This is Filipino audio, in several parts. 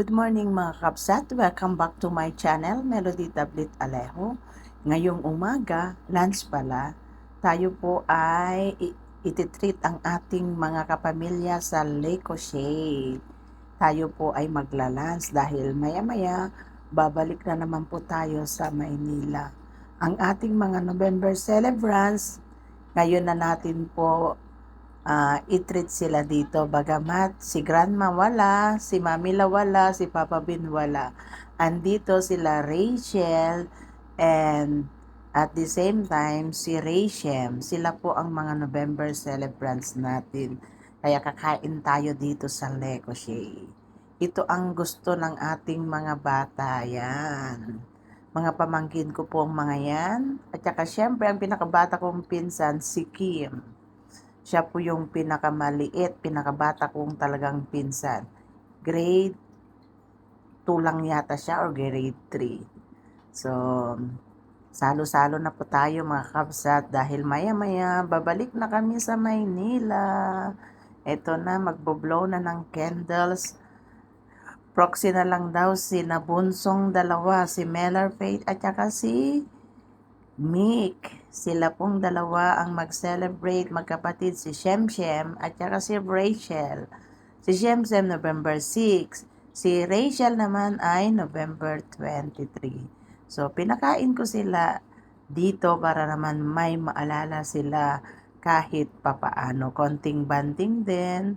Good morning mga kapsat. Welcome back to my channel, Melody Tablet Alejo. Ngayong umaga, lunch pala, tayo po ay ititreat ang ating mga kapamilya sa Lake O'Shea. Tayo po ay maglalans dahil maya-maya babalik na naman po tayo sa Maynila. Ang ating mga November celebrants, ngayon na natin po ah i-treat sila dito bagamat si grandma wala, si mamila wala, si papa bin wala. Andito sila Rachel and at the same time si Rachem. Sila po ang mga November celebrants natin. Kaya kakain tayo dito sa Lecochet. Ito ang gusto ng ating mga bata yan. Mga pamangkin ko po ang mga yan. At saka syempre ang pinakabata kong pinsan si Kim siya po yung pinakamaliit, pinakabata kong talagang pinsan. Grade 2 lang yata siya or grade 3. So, salo-salo na po tayo mga kapsat dahil maya-maya babalik na kami sa Maynila. Ito na, magbo-blow na ng candles. Proxy na lang daw si nabunsong dalawa, si Meller Faith at saka si Mick. Sila pong dalawa ang mag-celebrate magkapatid si Shemshem at saka si Rachel. Si Shemshem November 6. Si Rachel naman ay November 23. So, pinakain ko sila dito para naman may maalala sila kahit papaano. Konting banding din.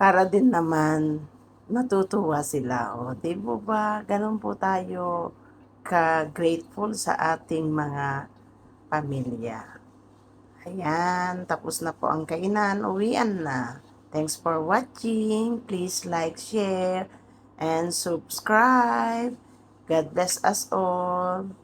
Para din naman natutuwa sila. O, di ba? Ganun po tayo ka-grateful sa ating mga pamilya. Ayan, tapos na po ang kainan. Uwian na. Thanks for watching. Please like, share, and subscribe. God bless us all.